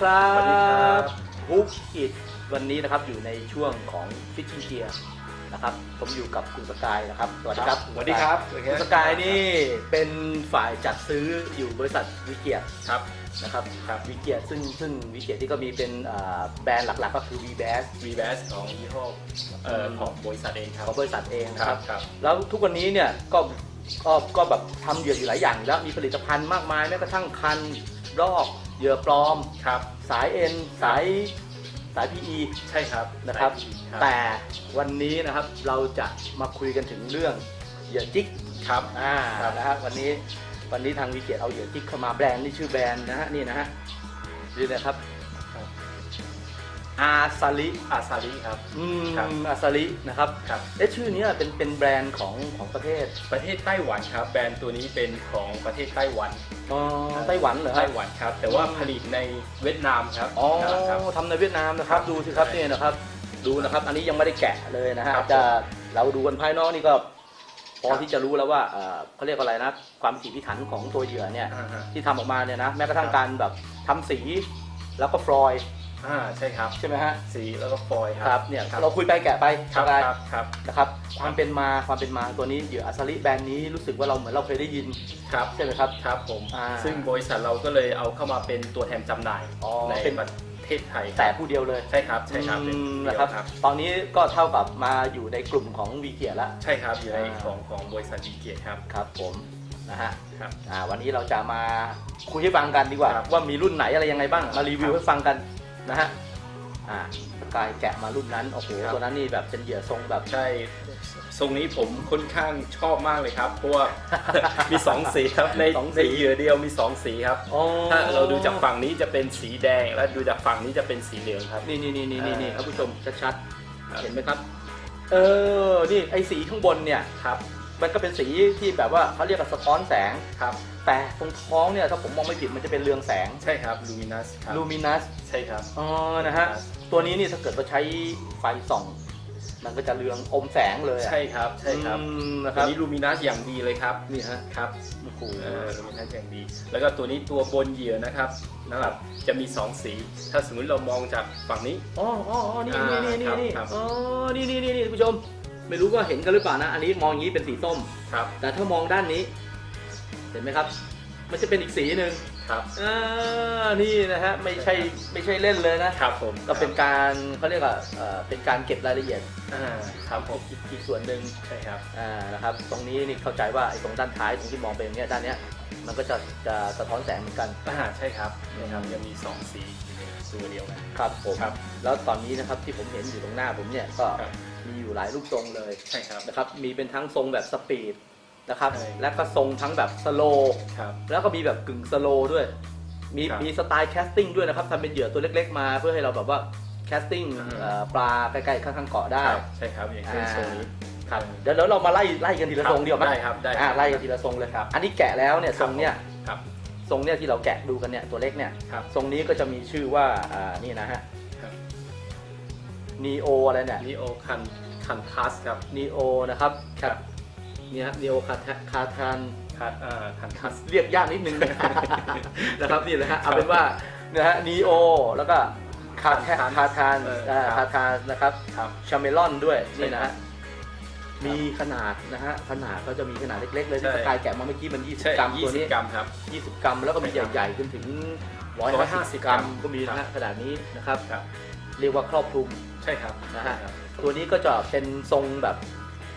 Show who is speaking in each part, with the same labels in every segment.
Speaker 1: ครับ
Speaker 2: สวัสดีครับ
Speaker 1: ฮุกอิดวันนี้นะครับอยู่ในช่วงของฟิชชิ n งเกียร์นะครับผมอยู่กับคุณสกายนะครับสวัสดีครับ
Speaker 2: สวัสดีครับ
Speaker 1: คุณสกายนี่เป็นฝ่ายจัดซื้ออยู่บริษัทวิเกียร์
Speaker 2: ครับ
Speaker 1: นะครับ
Speaker 2: ครับ
Speaker 1: วิเกียร์ซึ่งซึ่งวิเกียร์ที่ก็มีเป็นอ่าแบรนด์หลักๆ ก็คือ v b a s
Speaker 2: วีแบสของยี่ห้อเอ่อของบริษัทเองครับ
Speaker 1: ของบริษัทเองนะ
Speaker 2: ค
Speaker 1: ค
Speaker 2: รั
Speaker 1: รั
Speaker 2: บบครับ
Speaker 1: แล้วทุกวันนี้เนี่ยก็ก็ก็แบบทำเหยื่ออยู่หลายอย่างอยู่แล้วมีผลิตภัณฑ์มากมายแม้กระทั่งคันรอก เหยื่อปลอม
Speaker 2: ครับ
Speaker 1: สายเอ็นสายสาย PE
Speaker 2: ใช่ครับ
Speaker 1: นะครับ
Speaker 2: ครับ
Speaker 1: แต่วันนี้นะครับเราจะมาคุยกันถึงเรื่องเหยื่อจิก
Speaker 2: ครับ
Speaker 1: อ่า
Speaker 2: ครับ
Speaker 1: นะครับวันนี้วันนี้ทางวิเกียรเอาเหยื่อจิกเข้ามาแบรนด์นี่ชื่อแบรนด์นะฮะนี่นะฮะนี่นะครับ
Speaker 2: ครับ
Speaker 1: อาซาลิ
Speaker 2: อาซาลิครับ
Speaker 1: อืม
Speaker 2: ครับ
Speaker 1: อาซาลินะครับ
Speaker 2: ครับ
Speaker 1: เอ๊ะชื่อนี้เป็นเป็นแบรนด์ของของประเทศ
Speaker 2: ประเทศไต้หวันครับ แบรนด์ตัวนี้เป็นของประเทศไต้หวัน
Speaker 1: อ๋อไต้หวันเหรอครั
Speaker 2: ไต้
Speaker 1: บ
Speaker 2: หวันครับ แต่ว่าผลิตในเวียดนามครับ
Speaker 1: อ๋อ
Speaker 2: ครับ
Speaker 1: ทำในเวียดนามนะครับ
Speaker 2: ครับ
Speaker 1: ดูสิครับ
Speaker 2: ใช่
Speaker 1: นี่นะครับ ดูนะครับ อันนี้ยังไม่ได้แกะเลยนะฮะ
Speaker 2: ครับ
Speaker 1: จะเราดูกันภายนอกนี่ก็พอ
Speaker 2: ครับ
Speaker 1: ที่จะรู้แล้วว่าเอ่อเขาเรียกว่าอะไรนะความพิถีพิถันของตัวเหยื่อเนี่ย
Speaker 2: อ่าฮะ
Speaker 1: ที่ทำออกมาเนี่ยนะแม้กระทั่ง
Speaker 2: ครับ
Speaker 1: การแบบทำสีแล้วก็ฟลอยด์
Speaker 2: อ่าใช่ครับ
Speaker 1: ใช่ไหมฮะ
Speaker 2: สีแล้วก็ฟอยล์ค
Speaker 1: ค
Speaker 2: รั
Speaker 1: รับเนี่ยเราคุยไปแกะไป
Speaker 2: ครับ
Speaker 1: สกาย
Speaker 2: ครับครับ
Speaker 1: นะครับความเป็นมาความเป็นมาตัวนี้เหยื่ออัสลิแบรนด์นี้รู้สึกว่าเราเหมือนเราเคยได้ยิน
Speaker 2: ครับ
Speaker 1: ใช่ไหมครับ
Speaker 2: ครับผม
Speaker 1: อ่า
Speaker 2: ซึ่งบริษัทเราก็เลยเอาเข้ามาเป็นตัวแทนจำหน่าย
Speaker 1: อ๋อ
Speaker 2: ใน
Speaker 1: เป็น
Speaker 2: ประเทศไทยครับ
Speaker 1: แต่ผู้เดียวเลย
Speaker 2: ใช่ครับใช่ครับเป็น
Speaker 1: อืม
Speaker 2: เดียว
Speaker 1: นะครับ
Speaker 2: ครับ
Speaker 1: ตอนนี้ก็เท่ากับมาอยู่ในกลุ่มของวีเกียร์แล้ว
Speaker 2: ใช่ครับอยู่ใน
Speaker 1: อ่า
Speaker 2: ของของบริษัทดีเกียรติครับ
Speaker 1: ครับผมนะฮะ
Speaker 2: ครับ
Speaker 1: อ่าวันนี้เราจะมาคุยให้ฟังกันดีกว่า
Speaker 2: ครับ
Speaker 1: ว่ามีรุ่นไหนอะไรยังไงบ้างมารีวิว
Speaker 2: ครับ
Speaker 1: ให้ฟังกัน นะฮะ อ่ากายแกะมารุ่นนั้น โอ้โห
Speaker 2: ครับ
Speaker 1: ตัวนั้นนี่แบบเป็นเหยื่อทรงแบบ
Speaker 2: ใช่ ทรงนี้ผมค่อนข้างชอบมากเลยครับ เพราะว่า มีสองสีครับ ใน
Speaker 1: สองสี
Speaker 2: ในเหยื่อเดียวมีสองสีครับ
Speaker 1: อ๋อ
Speaker 2: ถ้าเราดูจากฝั่งนี้จะเป็นสีแดง และดูจากฝั่งนี้จะเป็นสีเหลืองครับ
Speaker 1: นี่นี่นี่นี่นี่นี่
Speaker 2: อ่า
Speaker 1: ครับผู้ชมชัด
Speaker 2: ครับ
Speaker 1: ๆ เห็นไหมครับ เออ นี่ไอ้สีข้างบนเนี่ย
Speaker 2: ครับ
Speaker 1: มันก็เป็นสีที่แบบว่าเขาเรียกว่าสะท้อนแสง
Speaker 2: ครับ
Speaker 1: แต่ตรงท้องเนี่ยถ้าผมมองไม่ผิดมันจะเป็นเรืองแสง
Speaker 2: ใช่ครับลูมินัสครับ
Speaker 1: ลูมินัส
Speaker 2: ใช่ครับ
Speaker 1: อ๋อนะฮะตัวนี้นี่ถ้าเกิดว่าใช้ไฟส่อง มันก็จะเรืองอมแสงเลยอะ
Speaker 2: ใช่ครับใช่ครับ
Speaker 1: อืมนะค
Speaker 2: ตัว
Speaker 1: รับ
Speaker 2: นี้ลูมินัสอย่างดีเลยครับ
Speaker 1: นี่ฮะ
Speaker 2: ครับ
Speaker 1: โอ้โห
Speaker 2: เออลูมินัสอย่างดี แล้วก็ตัวนี้ตัวบนเหยื่อนะครับนะครับจะมีสองสี ถ้าสมมติเรามองจากฝั่งนี้
Speaker 1: อ๋ออ๋ออ๋อนี่นี่นี่นี่
Speaker 2: ครับ
Speaker 1: นี่
Speaker 2: ครับ
Speaker 1: อ๋อนี่นี่นี่นี่ท่านผู้ชม ไม่รู้ว่าเห็นกันหรือเปล่านะ อันนี้มองอย่างนี้เป็นสีส้ม
Speaker 2: ครับ
Speaker 1: แต่ถ้ามองด้านนี้ เห็นไหมครับ มันจะเป็นอีกสีหนึ่ง
Speaker 2: ครับ
Speaker 1: อ่านี่นะฮะไม่ใช่ไม่ใช่เล่นเลยนะ
Speaker 2: ครับผม
Speaker 1: ก็เป็นการเขาเรียกว่าเอ่อเป็นการเก็บรายละเอียด
Speaker 2: อ่าครับผม
Speaker 1: อีกอีกส่วนหนึ่ง
Speaker 2: ใช่ครับ
Speaker 1: อ่านะครับ ตรงนี้นี่เข้าใจว่าไอ้ตรงด้านท้ายตรงที่มองไปอย่างเงี้ยด้านเนี้ยมันก็จะจะสะท้อนแสงเหมือนกัน
Speaker 2: อ่าใช่ครับนะครับยังมีสองสีอยู่ในตัวเดียวกัน
Speaker 1: ครับผม
Speaker 2: ครับ
Speaker 1: แล้วตอนนี้นะครับที่ผมเห็นอยู่ตรงหน้าผมเนี่ยก็
Speaker 2: ครับ
Speaker 1: มีอยู่หลายรูปทรงเลย
Speaker 2: ใช่ครับ
Speaker 1: นะครับมีเป็นทั้งทรงแบบสปีด นะครับ
Speaker 2: ใช่
Speaker 1: และก็ทรงทั้งแบบสโล
Speaker 2: ครับ
Speaker 1: แล้วก็มีแบบกึ่งสโลด้วย มี
Speaker 2: ครับ
Speaker 1: มีสไตล์แคสติ้งด้วยนะครับทำเป็นเหยื่อตัวเล็กๆมาเพื่อให้เราแบบว่าแคสติ้ง
Speaker 2: อ่า
Speaker 1: เอ่อปลาใกล้ๆข้างๆเกาะได้
Speaker 2: ครับใช่ครับอย่างเช่น
Speaker 1: อ่า
Speaker 2: ทรงนี้
Speaker 1: ครับเดี๋ยวเดี๋ยวเรามาไล่ไล่กันทีละทรงเดียวไหม
Speaker 2: ได้ครับได้
Speaker 1: อ่าไล่กันทีละทรงเลยครับ อันนี้แกะแล้วเนี่ยทรงเนี่ย
Speaker 2: ครับ
Speaker 1: ทรงเนี่ยที่เราแกะดูกันเนี่ยตัวเล็กเนี่ย
Speaker 2: ครับ
Speaker 1: ทรงนี้ก็จะมีชื่อว่าอ่านี่นะฮะ
Speaker 2: ครับ
Speaker 1: นีโออะไรเนี่ย
Speaker 2: นีโอคันคันทัสครับ
Speaker 1: นีโอนะครับ
Speaker 2: ครับ
Speaker 1: นี่ฮะนีโอคาคาทาน
Speaker 2: คันอ่าคันทัส
Speaker 1: เรียกยากนิดนึง นะครับนี่แหละฮะเอาเป็นว่านะฮะนีโอแล้วก็คาแท
Speaker 2: คาทาน
Speaker 1: คาทาน
Speaker 2: เออ
Speaker 1: อ่า
Speaker 2: ครั
Speaker 1: คา
Speaker 2: บ
Speaker 1: ทานนะครับ
Speaker 2: ครับ
Speaker 1: ชาเมลอนด้วย
Speaker 2: ใช่
Speaker 1: นี่นะฮะ
Speaker 2: ครับ
Speaker 1: มีขนาดนะฮะขนาดก็จะมีขนาดเล็ก ๆ เลยที่
Speaker 2: ใช่
Speaker 1: สกายแกะมาเมื่อกี้มัน
Speaker 2: ใช่
Speaker 1: 20 กรัม
Speaker 2: ยี่
Speaker 1: ตัว
Speaker 2: สิบ
Speaker 1: นี้
Speaker 2: กรัมครับ
Speaker 1: 20 กรัม แล้วก็มี
Speaker 2: ใช่ครับ
Speaker 1: ใหญ่ๆจนถึง
Speaker 2: 150
Speaker 1: 150 กรัมก็มีนะ
Speaker 2: ครั
Speaker 1: ฮะ
Speaker 2: บ
Speaker 1: ขนาดนี้นะครับ
Speaker 2: ครับ
Speaker 1: เรียกว่าครอบคลุม
Speaker 2: ใช่ครับ
Speaker 1: นะฮะ
Speaker 2: ครับ
Speaker 1: ตัวนี้ก็จะเป็นทรงแบบ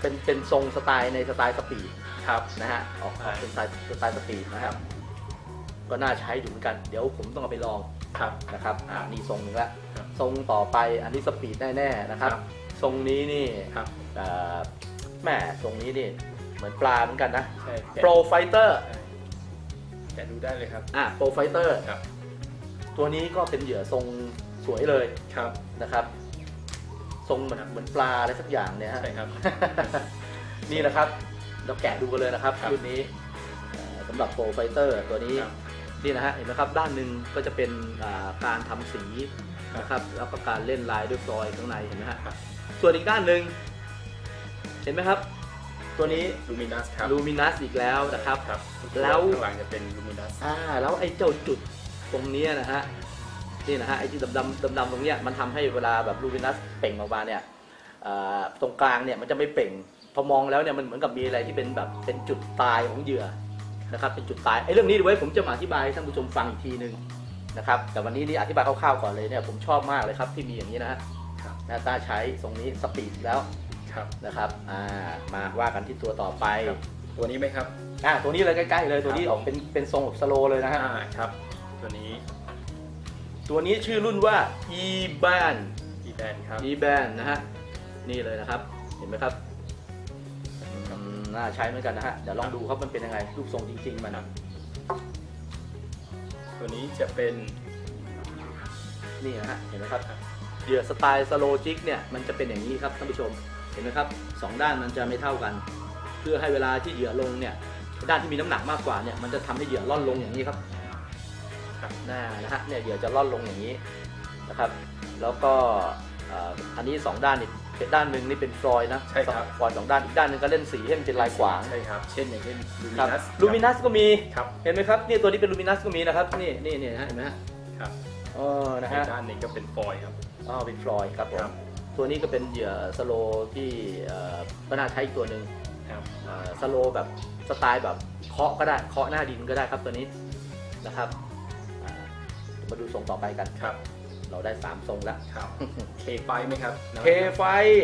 Speaker 1: เป็นเป็นทรงสไตล์ในสไตล์สปีด
Speaker 2: ครับ
Speaker 1: นะฮะออกออก
Speaker 2: ใช่
Speaker 1: เป็นสไตล์สไตล์สปีดนะครับ ก็น่าใช้อยู่เหมือนกัน เดี๋ยวผมต้องเอาไปลอง
Speaker 2: ครับ
Speaker 1: นะครับอ่านี่ทรงหนึ่งละ
Speaker 2: ครับ
Speaker 1: ทรงต่อไปอันนี้สปีดแน่ๆนะครับ
Speaker 2: ครับ
Speaker 1: ทรงนี้นี่
Speaker 2: ครับ
Speaker 1: เอ่อแหม่ทรงนี้นี่เหมือนปลาเหมือนกันนะ
Speaker 2: ใช่
Speaker 1: โปรไฟเตอร์
Speaker 2: แกะดูได้เลยครับ
Speaker 1: อะโปรไฟเตอร์
Speaker 2: ครับ
Speaker 1: ตัวนี้ก็เป็นเหยื่อทรงสวยเลย
Speaker 2: ครับ
Speaker 1: นะครับ ทรงเหมือนเหมือนปลาอะไรสักอย่างเนี่ยฮะ
Speaker 2: ใช่ครับ
Speaker 1: นี่นะครับ เราแกะดูกันเลยนะครับ
Speaker 2: ครับ
Speaker 1: รุ่นนี้เอ่อสำหรับโปรไฟเตอร์ตัวนี้
Speaker 2: ครับ
Speaker 1: นี่นะฮะเห็นไหมครับด้านหนึ่งก็จะเป็นอ่าการทำสีนะครับแล้วก็การเล่นลายด้วยฟลอยด์ข้างในเห็นไหมฮะ
Speaker 2: ครับ
Speaker 1: ส่วนอีกด้านหนึ่งเห็นไหมครับ ตัวนี้
Speaker 2: ลูมินัสครับ
Speaker 1: ลูมินัสอีกแล้วนะครับ
Speaker 2: ครับ
Speaker 1: แล้ว
Speaker 2: ข้างหลังจะเป็นลูมินัส
Speaker 1: อ่าแล้วไอ้เจ้าจุดตรงเนี้ยนะฮะ นี่นะฮะไอ้ที่ดำดำดำดำๆตรงเนี้ยมันทำให้เวลาแบบลูมินัสเปล่งออกมาเนี่ยเอ่อตรงกลางเนี่ยมันจะไม่เปล่งพอมองแล้วเนี่ยมันเหมือนกับมีอะไรที่เป็นแบบเป็นจุดตายของเหยื่อนะครับเป็นจุดตายไอ้เรื่องนี้เดี๋ยวไว้ผมจะมาอธิบายให้ท่านผู้ชมฟังอีกทีนึงนะครับแต่วันนี้นี่อธิบายคร่าวๆก่อนเลยเนี่ยผมชอบมากเลยครับที่มีอย่างนี้นะฮะ
Speaker 2: ครับ
Speaker 1: นาตาใช้ทรงนี้สปีดแล้ว
Speaker 2: ครับ
Speaker 1: นะครับอ่ามาว่ากันที่ตัวต่อไป
Speaker 2: ครับตัวนี้ไหมครับ
Speaker 1: อ่าตัวนี้เลยใกล้ๆเลยตัวนี้
Speaker 2: ครับ
Speaker 1: ออกเป็นเป็นทรงแบบสโลเลยนะฮะ
Speaker 2: อ่าครับ ตัวนี้
Speaker 1: ตัวนี้ชื่อรุ่นว่า e b a n
Speaker 2: อีแบนครับ
Speaker 1: e b a n นะฮะ นี่เลยนะครับ เห็นไหมครับอืมน่าใช้เหมือนกันนะฮะ เดี๋ยวลองดูครับมันเป็นยังไง รูปทรงจริงๆมัน
Speaker 2: ครับตัวนี้จะเป็น
Speaker 1: นี่นะฮะ เห็นไหมครับ เหยื่อสไตล์สโลจิกเนี่ย มันจะเป็นอย่างนี้ครับท่านผู้ชม เห็นไหมครับสองด้านมันจะไม่เท่ากัน เพื่อให้เวลาที่เหยื่อลงเนี่ย ด้านที่มีน้ำหนักมากกว่าเนี่ย มันจะทำให้เหยื่อล่อนลงอย่างนี้ครับ
Speaker 2: ครับ
Speaker 1: หน้านะฮะเนี่ยเหยื่อจะล่อนลงอย่างนี้นะครับ แล้วก็เอ่ออันนี้สองด้านนี่เป็นด้านหนึ่งนี่เป็นฟลอยด์นะ
Speaker 2: ใช่ครับ
Speaker 1: ฟลอยด์สองด้านอีกด้านหนึ่งก็เล่นสีให้มันเป็นลายขวาง
Speaker 2: ใช่ครับเช่นอย่างเช่นลูมิ
Speaker 1: ครับ
Speaker 2: นัส
Speaker 1: ลูมินัสก็มี
Speaker 2: ครับ
Speaker 1: เห็นไหมครับนี่ตัวนี้เป็นลูมินัสก็มีนะครับนี่นี่นี่นะฮะเห็นไหมฮะ
Speaker 2: ครับ
Speaker 1: เออนะฮะ
Speaker 2: ด้านนี้ก็เป็นฟอยล์ครับ
Speaker 1: อ๋อเป็นฟลอยด์ครับผ
Speaker 2: ครั
Speaker 1: ม
Speaker 2: บ
Speaker 1: ตัวนี้ก็เป็นเหยื่อสโลที่เอ่อก็น่าใช้อีกตัวหนึ่ง
Speaker 2: ครับ
Speaker 1: สโลแบบสไตล์แบบเคาะก็ได้เคาะหน้าดินก็ได้ครับตัวนี้นะครับอ่า มาดูทรงต่อไปกัน
Speaker 2: ครับ
Speaker 1: เราได้3ทรงแล้ว
Speaker 2: ครับ เคไฟไหมครับ
Speaker 1: เคไฟ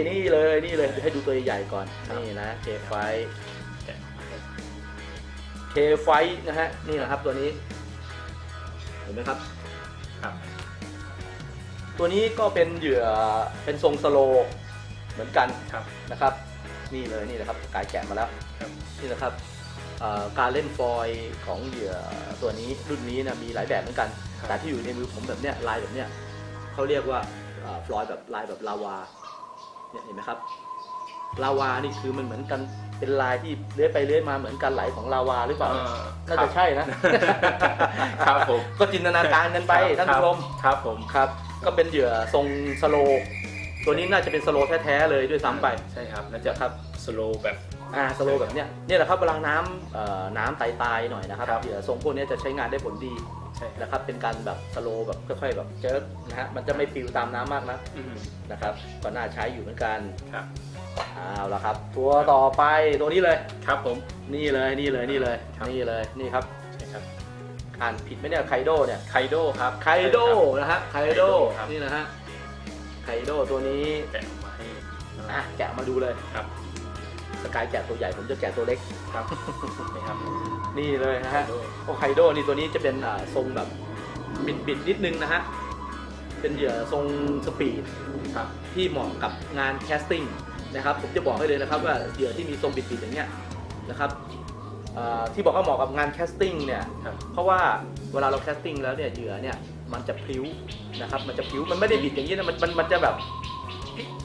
Speaker 1: นี่เลยนี่เลยให้ดูตัวใหญ่ๆก่อน
Speaker 2: ครับ
Speaker 1: นี่นะเคไฟ
Speaker 2: แกะ
Speaker 1: เคไฟนะฮะนี่นะครับตัวนี้ เห็นไหมครับ
Speaker 2: ครับ
Speaker 1: ตัวนี้ก็เป็นเหยื่อเป็นทรงสโลเหมือนกัน
Speaker 2: ครับ
Speaker 1: นะครับ นี่เลยนี่นะครับกายแกะมาแล้ว
Speaker 2: ครับ
Speaker 1: นี่นะครับเอ่อ การเล่นฟอยล์ของเหยื่อตัวนี้รุ่นนี้นะมีหลายแบบเหมือนกัน
Speaker 2: ครับ
Speaker 1: แต่ที่อยู่ในมือผมแบบเนี้ยลายแบบเนี้ยเขาเรียกว่าฟลอยแบบลายแบบลาวาเนี่ยเห็นไหมครับลาวานี่คือมันเหมือนกันเป็นลายที่เลื้อยไปเลื้อยมาเหมือนกันไหลของลาวาหรือเปล่า
Speaker 2: อ่า
Speaker 1: น่าจะใช่นะ
Speaker 2: ครับผม
Speaker 1: ก็จินตนาการกันไปท่านผู้ชม
Speaker 2: ครับผม
Speaker 1: ครับ ก็เป็นเหยื่อทรงสโลว์ตัวนี้น่าจะเป็นสโลว์แท้ๆเลยด้วยซ้ำไป
Speaker 2: ใช่ครับน่าจะครับสโลแบบ
Speaker 1: อ่าสโลว์แบบเนี้ยเนี่ยแหละครับเวลาน้ำเอ่อน้ำตายๆหน่อยนะครับ
Speaker 2: ครับ
Speaker 1: เหยื่อทรงพวกนี้จะใช้งานได้ผลดี
Speaker 2: ใช่ครับ
Speaker 1: นะครับเป็นการแบบสโลว์แบบค่อยๆแบบเจิร์กนะฮะมันจะไม่ปลิวตามน้ำมากนะ
Speaker 2: อืม
Speaker 1: นะครับก็น่าใช้อยู่เหมือนกัน
Speaker 2: ครับ
Speaker 1: เอาละครับ ตัวต่อไปตัวนี้เลย
Speaker 2: ครับผม
Speaker 1: นี่เลยนี่เลยนี่เลย
Speaker 2: ครับ
Speaker 1: นี่เลยนี่ครับ
Speaker 2: ใช่ครับ
Speaker 1: อ่านผิดไหมเนี่ยไคโดเนี่ย
Speaker 2: ไคโดครับ
Speaker 1: ไคโดนะฮะไคโด
Speaker 2: ครับ
Speaker 1: นี่นะฮะไคโดตัวนี้
Speaker 2: แกะออกมาให้
Speaker 1: อะแกะมาดูเลย
Speaker 2: ครับ
Speaker 1: สกายแกะตัวใหญ่ผมจะแกะตัวเล็ก
Speaker 2: ครับนี่ครับ
Speaker 1: นี่เลยนะฮะ
Speaker 2: ไคโด
Speaker 1: โอไคโดนี่ตัวนี้จะเป็นอ่าทรงแบบบิดบิดๆนิดนึงนะฮะเป็นเหยื่อทรงสปีด
Speaker 2: ครับ
Speaker 1: ที่เหมาะกับงานแคสติ้งนะครับผมจะบอกให้เลยนะครับว่าเหยื่อที่มีทรงบิดบิดๆอย่างเงี้ยนะครับอ่าที่บอกว่าเหมาะกับงานแคสติ้งเนี่ย
Speaker 2: ครับ
Speaker 1: เพราะว่าเวลาเราแคสติ้งแล้วเนี่ยเหยื่อเนี่ยมันจะพลิ้วนะครับมันจะพลิ้วมันไม่ได้บิดอย่างนี้นะมันมันมันจะแบบ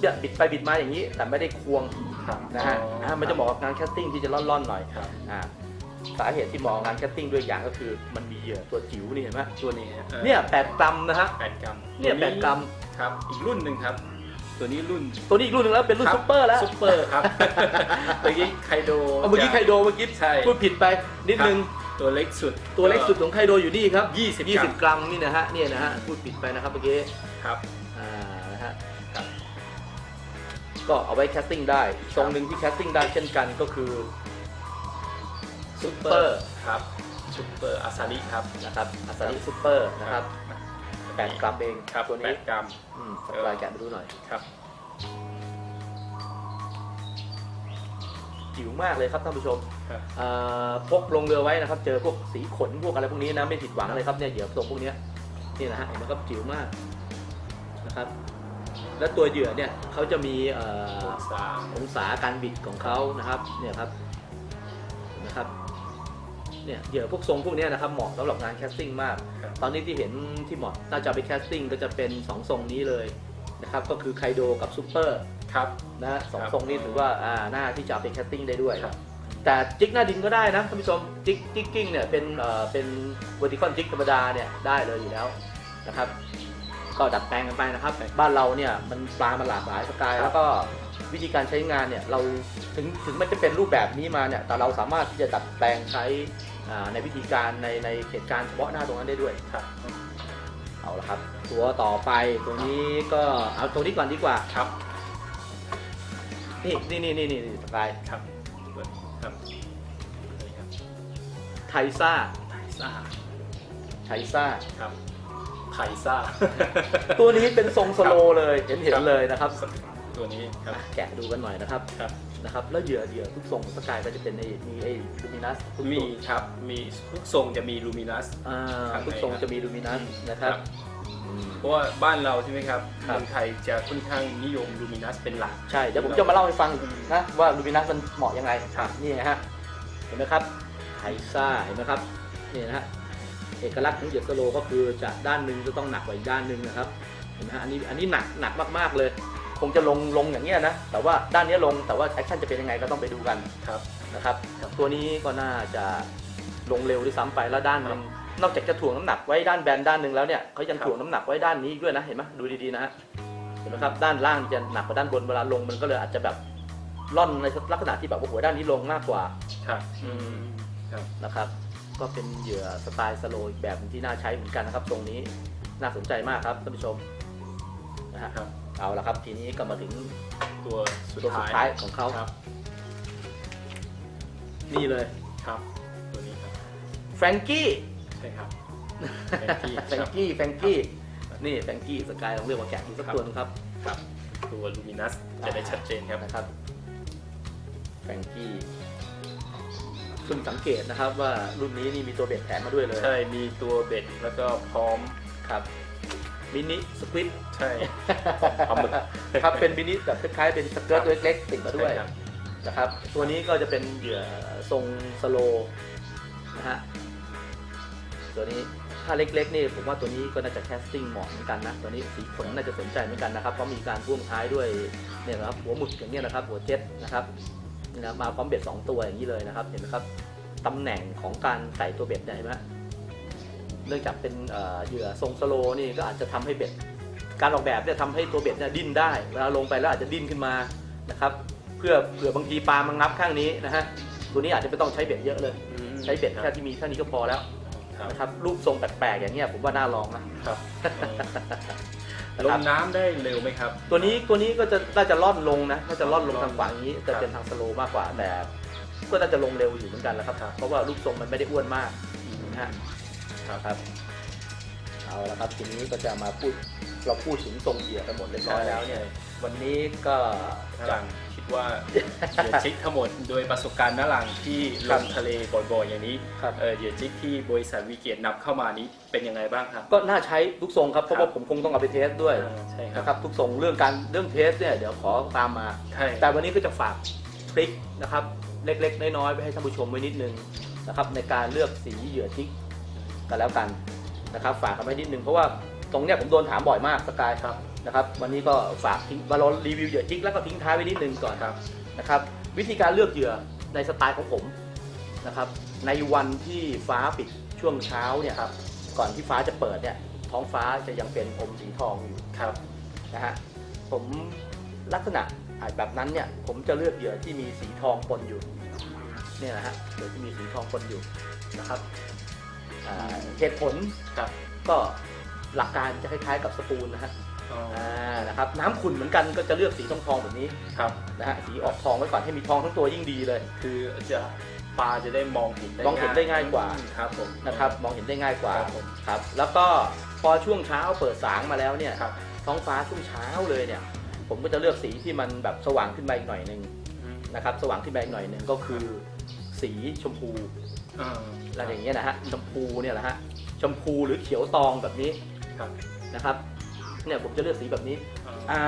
Speaker 1: เนี่ยบิดไปบิดมาอย่างนี้ แต่ไม่ได้ควง
Speaker 2: ครับ
Speaker 1: นะฮะ
Speaker 2: อ๋อ
Speaker 1: อ่ามันจะเหมาะกับงานแคสติ้งที่จะล่อนๆหน่อย
Speaker 2: ครับ
Speaker 1: อ่าสาเหตุที่มองงานแคสติ้งด้วยอย่างก็คือ มันมีเหยื่อตัวจิ๋วนี่เห็นไหม
Speaker 2: ตัวนี้ฮะ
Speaker 1: เนี่ยแปดกรัมนะฮะ
Speaker 2: แปดกรัม
Speaker 1: เนี่ย
Speaker 2: ตัว
Speaker 1: แปดกรัม
Speaker 2: ครับ อีกรุ่นหนึ่งครับ ตัวนี้รุ่น
Speaker 1: ตัวนี้อีกรุ่นหนึงแล้วเป็นรุ่น
Speaker 2: ค
Speaker 1: ซุปเปอร์แล้ว
Speaker 2: ซุปเปอร์ครับ เมื่อกี้ไคโด
Speaker 1: เอาเมื่อกี้ไคโดเมื่อกี้
Speaker 2: ใช่
Speaker 1: พูดผิดไปนิดนึง
Speaker 2: ตัวเล็กสุด
Speaker 1: ตัวเล็กสุดของไคโดอยู่นี่ครับ
Speaker 2: 20
Speaker 1: 20 กรัมนี่นะฮะเนี่ยนะฮะพูดผิดไปนะครับเมื่อกี้
Speaker 2: ครับ
Speaker 1: อ่านะฮะ
Speaker 2: ครับ
Speaker 1: ก็เอาไว้แคสติ้งได้ทรงหนึ่งที่แคสติ้งได้เช่นกันก็คือซุปเปอร์
Speaker 2: ครับซุปเปอร์อาซาลิครับ
Speaker 1: นะครับอาซาลิซุปเปอร์นะครับ8กรัมเอง
Speaker 2: ครับ
Speaker 1: ตัว
Speaker 2: แป
Speaker 1: นี้
Speaker 2: ดกรัม
Speaker 1: อืมสกายแกะไปดูหน่อย
Speaker 2: ครับ
Speaker 1: จิ๋วมากเลยครับท่านผู้ชม
Speaker 2: ครับ
Speaker 1: เอ่อพกลงเรือไว้นะครับ เจอพวกสีขนพวกอะไรพวกนี้นะไม่ผิดหวังเลยครับเนี่ยเหยื่อทรงพวกเนี้ยนี่นะฮะเห็นไหมครับจิ๋วมากนะครับ แล้วตัวเหยื่อเนี่ยเขาจะมีเอ่อ
Speaker 2: องศา
Speaker 1: องศาการบิดของเขานะครับเนี่ยครับเห็นไหมครับเนี่ยเหยื่อพวกทรงพวกเนี้ยนะครับเหมาะสำหรับงานแคสติ้งมาก
Speaker 2: ครับ
Speaker 1: ตอนนี้ที่เห็นที่เหมาะน่าจะเอาไปแคสติ้งก็จะเป็นสองทรงนี้เลยนะครับก็คือไคโดกับซูเปอร์
Speaker 2: ครับ
Speaker 1: นะฮะสอง
Speaker 2: ครับ
Speaker 1: ทรงนี้ถือว่าอ่าหน้าที่จะเอาไปแคสติ้งได้ด้วย
Speaker 2: ครับ
Speaker 1: แต่จิกหน้าดินก็ได้นะท่านผู้ชมจิกจิกกิ้งเนี่ยเป็นเอ่อเป็น vertical jig ธรรมดาเนี่ยได้เลยอยู่แล้วนะครับ ก็ดัดแปลงกันไปนะครับ บ้านเราเนี่ยมันปลามันหลากหลายสกาย
Speaker 2: ครับ
Speaker 1: แล้วก็วิธีการใช้งานเนี่ยเราถึงถึงมันจะเป็นรูปแบบนี้มาเนี่ยแต่เราสามารถที่จะดัดแปลงใช้อ่าในวิธีการในในเหตุการณ์เฉพาะหน้าตรงนั้นได้ด้วย
Speaker 2: ครับ
Speaker 1: เอาละครับ ตัวต่อไปตัวนี้ก็เอาตัวนี้ก่อนดีกว่า
Speaker 2: ครับ
Speaker 1: นี่นี่นี่นี่นี่สกาย
Speaker 2: ครับเปิดครับนี่ครับ
Speaker 1: ไทซ่า
Speaker 2: ไทซ่า
Speaker 1: ไทซ่า
Speaker 2: ครับ ไทซ่า
Speaker 1: ตัวนี้เป็นทรงสโลว์เลยเห็นเห็น
Speaker 2: ครับ
Speaker 1: เลยนะครับ
Speaker 2: ตัวนี้ครับ
Speaker 1: อะแกะดูกันหน่อยนะครับ
Speaker 2: ครับ
Speaker 1: นะครับ แล้วเหยื่อเหยื่อทุกทรงของสกายก็จะเป็นไอ้มีไอ้ลูมินัสทุก
Speaker 2: มี
Speaker 1: ตัว
Speaker 2: ครับมีทุกทรงจะมีลูมินัส
Speaker 1: อ่า
Speaker 2: ข้างใน
Speaker 1: ทุกทรงจะมีลูมินัสนะครับ
Speaker 2: ครับ
Speaker 1: อืม
Speaker 2: เพราะว่าบ้านเราใช่ไหมครับ
Speaker 1: ครับ
Speaker 2: เมืองไทยจะค่อนข้างนิยมลูมินัสเป็นหลัก
Speaker 1: ใช่ เดี๋ยวผมจะมาเล่าให้ฟัง
Speaker 2: อืม
Speaker 1: นะว่าลูมินัสมันเหมาะยังไง
Speaker 2: ครับ
Speaker 1: นี่ไงฮะ เห็นไหมครับไทซ่า เห็นไหมครับ นี่นะฮะ เอกลักษณ์ของเหยื่อสโลว์ก็คือจะด้านหนึ่งจะต้องหนักกว่าอีกด้านหนึ่งนะครับเห็นไหมฮะอันนี้อันนี้หนักหนักมากๆเลย คงจะลงลงอย่างเงี้ยนะแต่ว่าด้านนี้ลงแต่ว่าแอคชั่นจะเป็นยังไงก็ต้องไปดูกัน
Speaker 2: ครับ
Speaker 1: นะครับตัวนี้ก็น่าจะลงเร็วด้วยซ้ำไปแล้วด้านหนึงนอกจากจะถ่วงน้ำหนักไว้ด้านแบนด้านหนึ่งแล้วเนี่ยเขายัง
Speaker 2: ครับ
Speaker 1: ถ่วงน้ำหนักไว้ด้านนี้อีกด้วยนะเห็นไหมดูดีๆนะฮะเห็นไหมครับด้านล่างจะหนักกว่าด้านบนเวลาลงมันก็เลยอาจจะแบบล่อนในลักษณะที่แบบว่าหัวด้านนี้ลงมากกว่า
Speaker 2: ครับ
Speaker 1: อืม
Speaker 2: ครับ
Speaker 1: นะครับ ก็เป็นเหยื่อสไตล์สโลว์อีกแบบหนึ่งที่น่าใช้เหมือนกันนะครับ ตรงนี้น่าสนใจมากครับท่านผู้ชมนะฮะ
Speaker 2: ครับ
Speaker 1: เอาละครับทีนี้ก็มาถึง
Speaker 2: ตัวสุด
Speaker 1: ตัวสุด
Speaker 2: ท้าย
Speaker 1: ท้ายของเขา
Speaker 2: ครับ
Speaker 1: นี่เลย
Speaker 2: ครับ ตัวนี้ครับ
Speaker 1: แฟรงกี้
Speaker 2: ใช่ครับ
Speaker 1: แฟรงกี้แฟรงกี้นี่แฟรงกี้สกายลองเรียกว่าแกะดูสักตัวหนึงครับ
Speaker 2: ครับ ตัวลูมินัสจะได้ชัดเจนครับ
Speaker 1: นะครับแฟรงกี้ คุณสังเกตนะครับว่ารุ่นนี้นี่มีตัวเบ็ดแถมมาด้วยเลย
Speaker 2: ใช่ มีตัวเบ็ดแล้วก็พร้อม
Speaker 1: ครับมินิสควิต
Speaker 2: ใช่ปลาหมึก
Speaker 1: ครับเป็นมินิแบบคล้ายๆเป็นสเกิร์ตเล็กๆติดมาด้วย
Speaker 2: ใช่ครับ
Speaker 1: นะครับ ตัวนี้ก็จะเป็นเหยื่อทรงสโลว์นะฮะตัวนี้ถ้าเล็กๆนี่ผมว่าตัวนี้ก็น่าจะแคสติ้งเหมาะเหมือนกันนะตัวนี้สีขนน่าจะสนใจเหมือนกันนะครับเพราะมีการพ่วงท้ายด้วยเนี่ยนะครับหัวหมึกอย่างเงี้ยนะครับหัวเจ็ตนะครับ นี่นะมาพร้อมเบ็ดสองตัวอย่างนี้เลยนะครับ เห็นไหมครับตำแหน่งของการใส่ตัวเบ็ดเนี่ยเห็นไหมฮะเนื่องจากเป็นเอ่อเหยื่อทรงสโลว์นี่ก็อาจจะทำให้เบ็ด การออกแบบเนี่ยทำให้ตัวเบ็ดเนี่ยดิ้นได้ เวลาลงไปแล้วอาจจะดิ้นขึ้นมานะครับ เพื่อเผื่อบางทีปลามันงับข้างนี้นะฮะตัวนี้อาจจะไม่ต้องใช้เบ็ดเยอะเลย
Speaker 2: อืม
Speaker 1: ใช้เบ็ดแค่ที่มีเท่านี้ก็พอแล้ว
Speaker 2: ครับ
Speaker 1: นะครับรูปทรงแปลกๆอย่างเงี้ยผมว่าน่าลองนะ
Speaker 2: ครับ
Speaker 1: นะ
Speaker 2: ล
Speaker 1: ครับ
Speaker 2: งน้ำได้เร็วไหมครับ
Speaker 1: ตัวนี้ตัวนี้ก็จะน่าจะล่อนลงนะน่าจะล่อนลงทางฝั่งนี้
Speaker 2: ครั
Speaker 1: จะ
Speaker 2: บ
Speaker 1: เป็นทางสโลว์มากกว่าแต่ก็น่าจะลงเร็วอยู่เหมือนกันแหละครับ
Speaker 2: ครับ
Speaker 1: เพราะว่ารูปทรงมันไม่ได้อ้วนมากนะฮะ
Speaker 2: ครับ
Speaker 1: ครับ เอาละครับ ทีนี้ก็จะมาพูดเราพูดถึงทรงเหยื่อกันหมดเรียบร้อยแล้วเนี่ย วันนี้ก็
Speaker 2: นาลังคิดว่าเหยื่อจิกทั้งหมดโดยประสบการณ์นาลังที่ลงทะเลบ่อยๆอย่างนี้
Speaker 1: ครับ
Speaker 2: เออเหยื่อจิกที่บริษัทวิเกียรตินำเข้ามานี้เป็นยังไงบ้างครับ
Speaker 1: ก็น่าใช้ทุกทรงครับเพราะ
Speaker 2: ครั
Speaker 1: ว่า
Speaker 2: บ
Speaker 1: ผมคงต้องเอาไปเทสด้วย
Speaker 2: อ่าใช่ค
Speaker 1: นะค
Speaker 2: รั
Speaker 1: รั
Speaker 2: บบ
Speaker 1: ทุกทรงเรื่องการเรื่องเทสเนี่ยเดี๋ยวขอตามมา
Speaker 2: ใช่
Speaker 1: แต่วันนี้ก็จะฝากทริคนะครับ เล็กๆ น้อยๆไว้ให้ท่านผู้ชมไว้นิดนึงนะครับในการเลือกสีเหยื่อจิกกันแล้วกัน นะครับฝากกันไว้นิดนึงเพราะว่าตรงเนี้ยผมโดนถามบ่อยมากสกาย
Speaker 2: ครับ
Speaker 1: นะครับวันนี้ก็ฝากทิ้งมาเรารีวิวเหยื่อจิกแล้วก็ทิ้งท้ายไว้นิดนึงก่อน
Speaker 2: ครับ
Speaker 1: นะครับวิธีการเลือกเหยื่อในสไตล์ของผมนะครับในวันที่ฟ้าปิดช่วงเช้าเนี่ยครับก่อนที่ฟ้าจะเปิดเนี่ยท้องฟ้าจะยังเป็นอมสีทองอยู่
Speaker 2: ครับ
Speaker 1: นะฮะผมลักษณะแบบนั้นเนี่ยผมจะเลือกเหยื่อที่มีสีทองปนอยู่เนี่ยนะฮะเหยื่อที่มีสีทองปนอยู่นะครับ อ่าเหตุผล
Speaker 2: ครับ
Speaker 1: ก็หลักการจะคล้ายๆกับสปูนนะฮะ
Speaker 2: อ๋อ
Speaker 1: อ่านะครับน้ำขุ่นเหมือนกันก็จะเลือกสีทองทองๆแบบนี้
Speaker 2: ครับ
Speaker 1: นะฮะสีออกทองไว้ก่อนให้มีทองทั้งตัวยิ่งดีเลย
Speaker 2: คือจะปลาจะได้มองเห็นได้
Speaker 1: มองเห็นได้ง่ายกว่า
Speaker 2: ครับผม
Speaker 1: นะครับมองเห็นได้ง่ายกว่า
Speaker 2: ครับผม
Speaker 1: ครับแล้วก็พอช่วงเช้าเปิดสางมาแล้วเนี่ย
Speaker 2: ครับ
Speaker 1: ท้องฟ้าช่วงเช้าเลยเนี่ย ผมก็จะเลือกสีที่มันแบบสว่างขึ้นมาอีกหน่อยหนึ่ง
Speaker 2: อืม
Speaker 1: นะครับสว่างขึ้นมาอีกหน่อยหนึ่งก็คือ สีชมพู
Speaker 2: อ่า
Speaker 1: อะไรอย่างเงี้ยนะฮะชมพูเนี่ยแหละฮะชมพูหรือเขียวตองแบบนี้
Speaker 2: ครับ
Speaker 1: นะครับเนี่ยผมจะเลือกสีแบบนี้
Speaker 2: อ่า
Speaker 1: อ่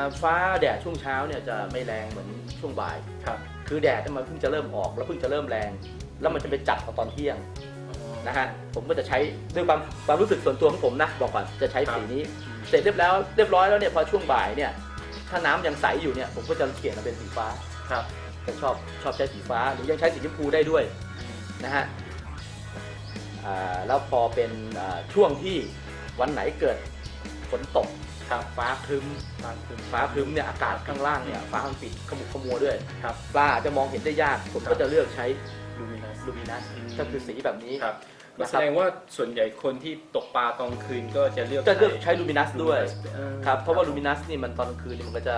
Speaker 1: าฟ้าแดดช่วงเช้าเนี่ยจะไม่แรงเหมือนช่วงบ่าย
Speaker 2: ครับ
Speaker 1: คือแดดเนี่ยมันเพิ่งจะเริ่มออกแล้วเพิ่งจะเริ่มแรง แล้วมันจะไปจัดกับตอนเที่ยง
Speaker 2: อ๋อ
Speaker 1: นะฮะผมก็จะใช้ด้วยความความรู้สึกส่วนตัวของผมนะบอกก่อนจะใช้
Speaker 2: ครับ
Speaker 1: สีนี้ เสร็จเรียบแล้วเรียบร้อยแล้วเนี่ยพอช่วงบ่ายเนี่ยถ้าน้ำยังใสอยู่เนี่ยผมก็จะเปลี่ยนมาเป็นสีฟ้า
Speaker 2: ครับ
Speaker 1: จะชอบชอบใช้สีฟ้าหรือยังใช้สีชมพูได้ด้วยนะฮะอ่า แล้วพอเป็นอ่าช่วงที่วันไหนเกิดฝนตก
Speaker 2: ครับ
Speaker 1: ฟ้าครึ้ม
Speaker 2: ปลาคือ
Speaker 1: ฟ้าครึ้มเนี่ยอากาศข้างล่างเนี่ยฟ้ามันปิดขมุกขมัวด้วย
Speaker 2: ครับ
Speaker 1: ปลาอาจจะมองเห็นได้ยากผม
Speaker 2: ครั
Speaker 1: ก็
Speaker 2: บ
Speaker 1: จะเลือกใช้
Speaker 2: ลูมินัส
Speaker 1: ลูมินัส
Speaker 2: อืม
Speaker 1: ก็คือสีแบบนี้
Speaker 2: ครับก็
Speaker 1: นะ
Speaker 2: แส
Speaker 1: ครับ
Speaker 2: ดงว่าส่วนใหญ่คนที่ตกปลาตอนคืนก็จะเลือก
Speaker 1: จะเลือกใช้ลูมินัสด้วย
Speaker 2: เออ
Speaker 1: ครับเพราะว่าลูมินัสนี่มันตอนกลางคืนนี่มันก็จะ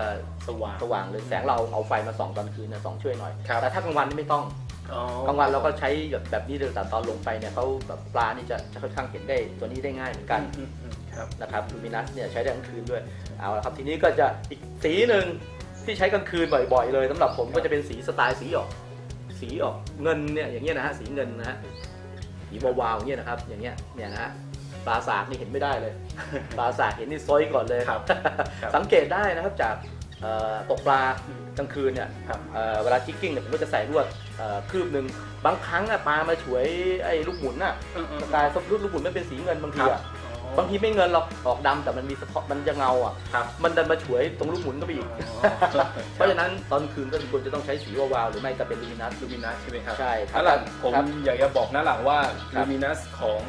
Speaker 2: สว่าง
Speaker 1: สว่างเลยแสงเราเอาไฟมาส่องตอนคืนนะส่องช่วยหน่อย
Speaker 2: ครับ
Speaker 1: แต่ถ้ากลางวันนี่ไม่ต้อง
Speaker 2: อ๋อก
Speaker 1: ลางวันเราก็ใช้แบบแบบนี้เลยแต่ตอนลงไปเนี่ยเขาแบบปลานี่จะจะค่อนข้างเห็นได้ตัวนี้ได้ง่ายเหมือนกัน
Speaker 2: อืมอืมครับ
Speaker 1: นะครับลูมินัสเนี่ยใช้ได้กลางคืนด้วย เอาละครับ ทีนี้ก็จะอีกสีหนึ่งที่ใช้กลางคืนบ่อยๆเลยสำหรับผมก็จะเป็นสีสไตล์สีออก สีออกเงินเนี่ยอย่างเงี้ยนะฮะสีเงินนะฮะ สีวาวๆอย่างเงี้ยนะครับ อย่างเงี้ยเนี่ยนะฮะปลาสากนี่เห็นไม่ได้เลยปลาสากเห็นนี่ซอยก่อนเลย
Speaker 2: ครับครับ
Speaker 1: สังเกตได้นะครับจากเอ่อตกปลากลางคืนเนี่ย
Speaker 2: ครับ
Speaker 1: เอ่อเวลาจิกกิ้งเนี่ยผมก็จะใส่ลวดเอ่อคืบหนึ่งบางครั้งอะปลามาฉวยไอ้ลูกหมุนน่ะ
Speaker 2: อืมอืม
Speaker 1: สกายซบลูกหมุนไม่เป็นสีเงินบางที
Speaker 2: ครับ
Speaker 1: อะ
Speaker 2: อ๋อ บา
Speaker 1: งทีไม่เงินหรอกออกดำแต่มันมีสะท้อนมันจะเงาอะ
Speaker 2: ครับ
Speaker 1: มันดันมาฉวยตรงลูกหมุนก็ไปอีก เพราะฉะนั้นตอนคืนก็ควรจะต้องใช้สีวาวๆหรือไม่ก็เป็นลูมินัส
Speaker 2: ลูมินัสใช่ไหมครับ
Speaker 1: ใช่ครับ
Speaker 2: นั่นแหละผม
Speaker 1: ครับ
Speaker 2: อยากจะบอกน้าหลังว่า
Speaker 1: ครั
Speaker 2: ลู
Speaker 1: บ
Speaker 2: มินัสของ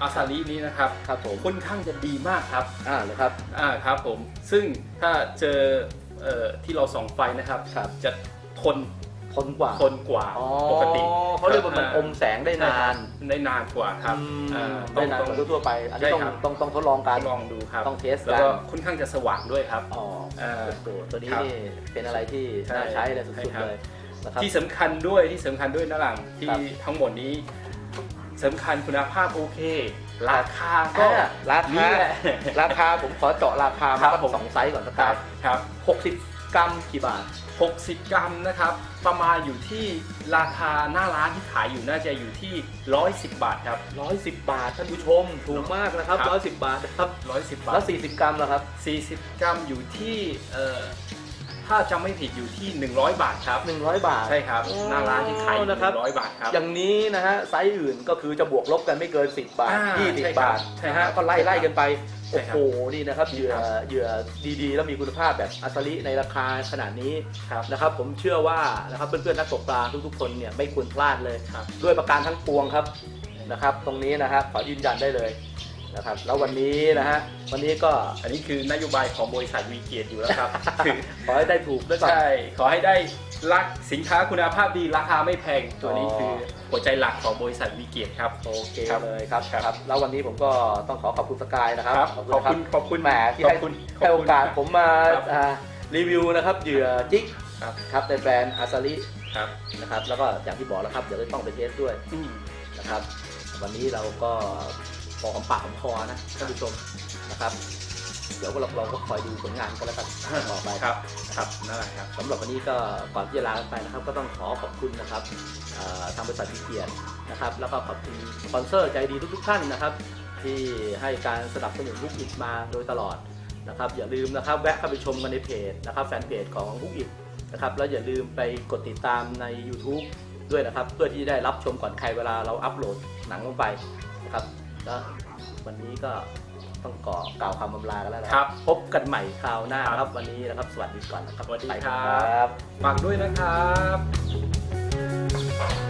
Speaker 2: อาซาลินี้นะครับ
Speaker 1: ครับผม
Speaker 2: ค่อนข้างจะดีมากครับ
Speaker 1: อ่าเลยครับ
Speaker 2: อ่าครับผม ซึ่งถ้าเจอเอ่อที่เราส่องไฟนะครับ
Speaker 1: ครับ
Speaker 2: จะทน
Speaker 1: ทนกว่า
Speaker 2: ทนกว่า
Speaker 1: อ๋อ
Speaker 2: ปกติ
Speaker 1: เขาเรียกว่ามันอมแสงได้นาน
Speaker 2: ได้นานกว่าครับ
Speaker 1: อืม
Speaker 2: อ่า
Speaker 1: ได้นาน
Speaker 2: ต้อง
Speaker 1: กว่าทั่วๆไป อันนี้
Speaker 2: ใช่
Speaker 1: ต้อง
Speaker 2: ครับ
Speaker 1: ต้องต้องทดลองกัน
Speaker 2: ลองดูครับ
Speaker 1: ต้องเทส
Speaker 2: แล้ว
Speaker 1: กัน
Speaker 2: ก็ค่อนข้างจะสว่างด้วยครับ
Speaker 1: อ๋อ
Speaker 2: อ่า
Speaker 1: โอ้โหตัวนี้
Speaker 2: ครับ
Speaker 1: นี่เป็นอะไรที่
Speaker 2: ใช่
Speaker 1: น่าใช้เลย
Speaker 2: ใช่
Speaker 1: สุด
Speaker 2: ค
Speaker 1: ๆ
Speaker 2: รับ
Speaker 1: เลยนะครับ
Speaker 2: ที่สำคัญด้วยที่สำคัญด้วยนะหลังที่
Speaker 1: ครับ
Speaker 2: ทั้งหมดนี้สำคัญคุณภาพโอเค ราคาก็
Speaker 1: อ่าราคา
Speaker 2: นี่แหละ
Speaker 1: ราคาผมขอเจาะราคา
Speaker 2: ครั
Speaker 1: มา
Speaker 2: บผม
Speaker 1: สองไซส์ก่อนสัก
Speaker 2: ค
Speaker 1: ค
Speaker 2: รั
Speaker 1: รั
Speaker 2: บบครับ
Speaker 1: หกสิบกรัมกี่บาท
Speaker 2: 60 กรัมนะครับ ประมาณอยู่ที่ราคาหน้าร้านที่ขายอยู่น่าจะอยู่ที่ 110 บาทครับ
Speaker 1: ร้อยสิบบาทท่านผู้ชมถูกมากนะครับ
Speaker 2: ครับ
Speaker 1: ร้อยสิบบาทนะครับ
Speaker 2: 110 บา
Speaker 1: แล้
Speaker 2: ท
Speaker 1: วสี่สิบกรัมล่ะครับ
Speaker 2: 40 กรัมอยู่ที่เอ่อถ้าจำไม่ผิดอยู่ที่ 100 บาทครับ
Speaker 1: หนึ่งร้อยบาท
Speaker 2: ใช่ครับ
Speaker 1: โอ้
Speaker 2: หน้าร้านที่ขายอยู่
Speaker 1: นะครับ
Speaker 2: 100 บาทครับ
Speaker 1: อย่างนี้นะฮะไซส์อื่นก็คือจะบวกลบกันไม่เกิน 10 บาท
Speaker 2: อ่า
Speaker 1: 20
Speaker 2: ใช่ครับ
Speaker 1: บาท
Speaker 2: ใช่
Speaker 1: นะ
Speaker 2: ครั
Speaker 1: ฮะ
Speaker 2: บ
Speaker 1: ก็ไล่ไล่กันไป
Speaker 2: ใช่
Speaker 1: โอ้
Speaker 2: ครับ
Speaker 1: โหนี่นะครับเหยื่อ
Speaker 2: ครับ
Speaker 1: เหยื่อดีๆ แล้วมีคุณภาพแบบอัสลิในราคาขนาดนี้
Speaker 2: ครับ
Speaker 1: นะครับผมเชื่อว่านะครับเพื่อนๆนักตกปลาทุกๆคนเนี่ยไม่ควรพลาดเลย
Speaker 2: ครับ
Speaker 1: ด้วยประการทั้งปวงครับนะครับ ตรงนี้นะครับขอยืนยันได้เลย นะครับ แล้ววันนี้นะฮะวันนี้ก็
Speaker 2: อันนี้คือนโยบายของบริษัทวีเกียรติอยู่แล้วครับคือ
Speaker 1: ขอให้ได้ถูกด้วยก่อน
Speaker 2: ใช่ขอให้ได้รักสินค้าคุณภาพดีราคาไม่แพงตัวนี้
Speaker 1: อ๋อ
Speaker 2: คือหัวใจหลักของบริษัทวีเกียรติครับ
Speaker 1: โอเค
Speaker 2: ครับ
Speaker 1: เลยครับ
Speaker 2: ครับ
Speaker 1: ครับ แล้ววันนี้ผมก็ต้องขอขอบคุณสกายนะครับ
Speaker 2: ครับขอบ
Speaker 1: นะ
Speaker 2: คุณขอบคุณ
Speaker 1: แหมที่
Speaker 2: ขอ
Speaker 1: ให้
Speaker 2: บคุณ
Speaker 1: ให้โอกาสผมมา
Speaker 2: ครับ
Speaker 1: อ่ารีวิวนะครับเหยื่อจิก
Speaker 2: ครับ
Speaker 1: ครับในแบรนด์อาซาลิ
Speaker 2: ครับ
Speaker 1: นะครับ แล้วก็อย่างที่บอกแล้วครับเดี๋ยวจะต้องไปเทสด้วย
Speaker 2: อืม
Speaker 1: นะครับ วันนี้เราก็ พอหอมปากหอมคอนะท่านผู้ชมนะครับเดี๋ยวเราเราก็คอยดูผลงานกันแล้วกันต่อไป
Speaker 2: ครับครับนั่นแหละครับ
Speaker 1: สำหรับวันนี้ก็ก่อนที่จะลากันไปนะครับ ก็ต้องขอขอบคุณนะครับเอ่อทางบริษัทพีเกียรตินะครับ แล้วก็ขอบคุณสปอนเซอร์ใจดีทุกๆท่านนะครับ ที่ให้การสนับสนุนบุกอิดมาโดยตลอดนะครับ อย่าลืมนะครับแวะเข้าไปชมกันในเพจนะครับแฟนเพจของบุกอิดนะครับแล้วอย่าลืมไปกดติดตามใน YouTube ด้วยนะครับ เพื่อที่ได้รับชมก่อนใครเวลาเราอัปโหลดหนังลงไปนะครับ แล้ววันนี้ก็ต้องก่อกล่าวคำบำลากันแล้วนะครับ พบกันใหม่คราวหน้า
Speaker 2: ครับ
Speaker 1: ครับวันนี้นะครับ สวัสดีก่อนนะครับ
Speaker 2: สวัสดี
Speaker 1: ไป
Speaker 2: ครั
Speaker 1: ครับ
Speaker 2: ฝากด้วยนะครับ